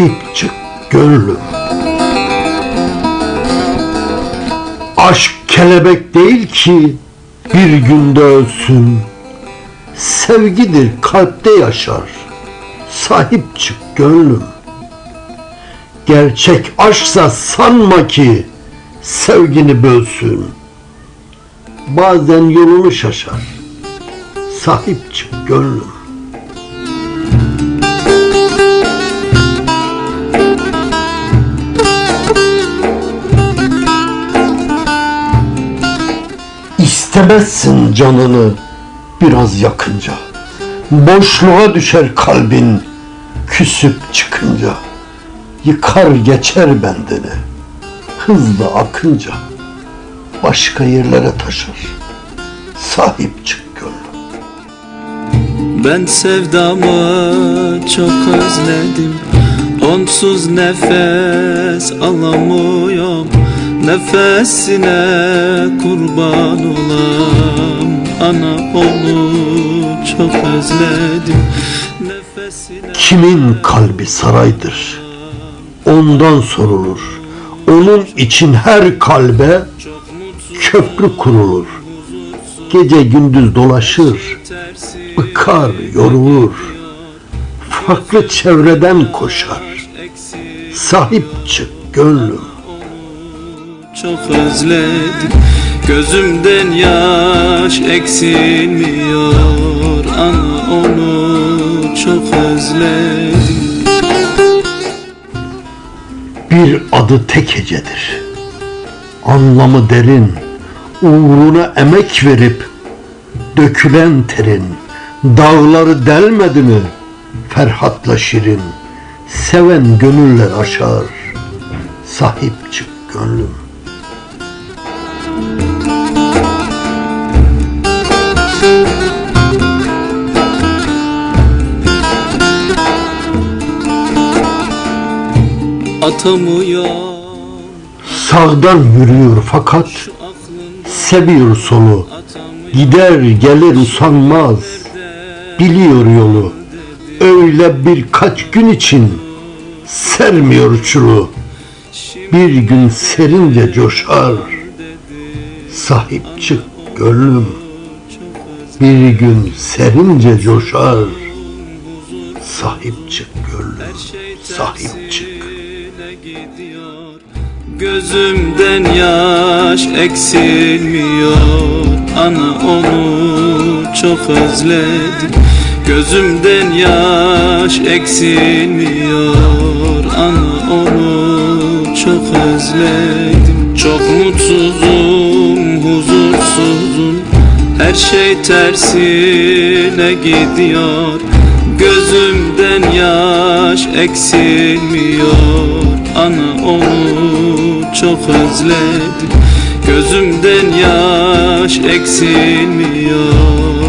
Sahip çık gönlüm. Aşk kelebek değil ki bir günde ölsün. Sevgidir kalpte yaşar. Sahip çık gönlüm. Gerçek aşksa sanma ki sevgini bölsün. Bazen yolunu şaşar. Sahip çık gönlüm. İstemezsin canını biraz yakınca. Boşluğa düşer kalbin küsüp çıkınca. Yıkar geçer bendeni hızla akınca. Başka yerlere taşır. Sahip çık gönlüm. Ben sevdamı çok özledim Onsuz nefes alamıyorum Nefesine kurban olam Ana onu çok özledim Nefesine Kimin kalbi saraydır? Ondan sorulur. Onun için her kalbe köprü kurulur. Gece gündüz dolaşır, bıkar, yorulur. Farklı çevreden koşar. Sahip çık gönlüm. Çok özledim Gözümden yaş eksilmiyor Ana onu çok özledim Bir adı tek hecedir. Anlamı derin. Uğruna emek verip dökülen terin. Dağları delmedi mi Ferhat'la Şirin. Seven gönüller aşar. Sahip çık gönlüm. Atamıyor Sağdan yürüyor fakat seviyor solu. Gider gelir usanmaz. Biliyor yolu. Öyle birkaç gün için sermiyor çulu. Bir gün serince coşar. Sahip çık gönlüm. Bir gün serince coşar. Sahip çık gönlüm. Sahip çık. Gidiyor. Gözümden yaş eksilmiyor. Ana onu çok özledim. Gözümden yaş eksilmiyor. Ana onu çok özledim. Çok mutsuzum, huzursuzum. Her şey tersine gidiyor. Gözümden yaş eksilmiyor Ana onu çok özledim. Gözümden yaş eksilmiyor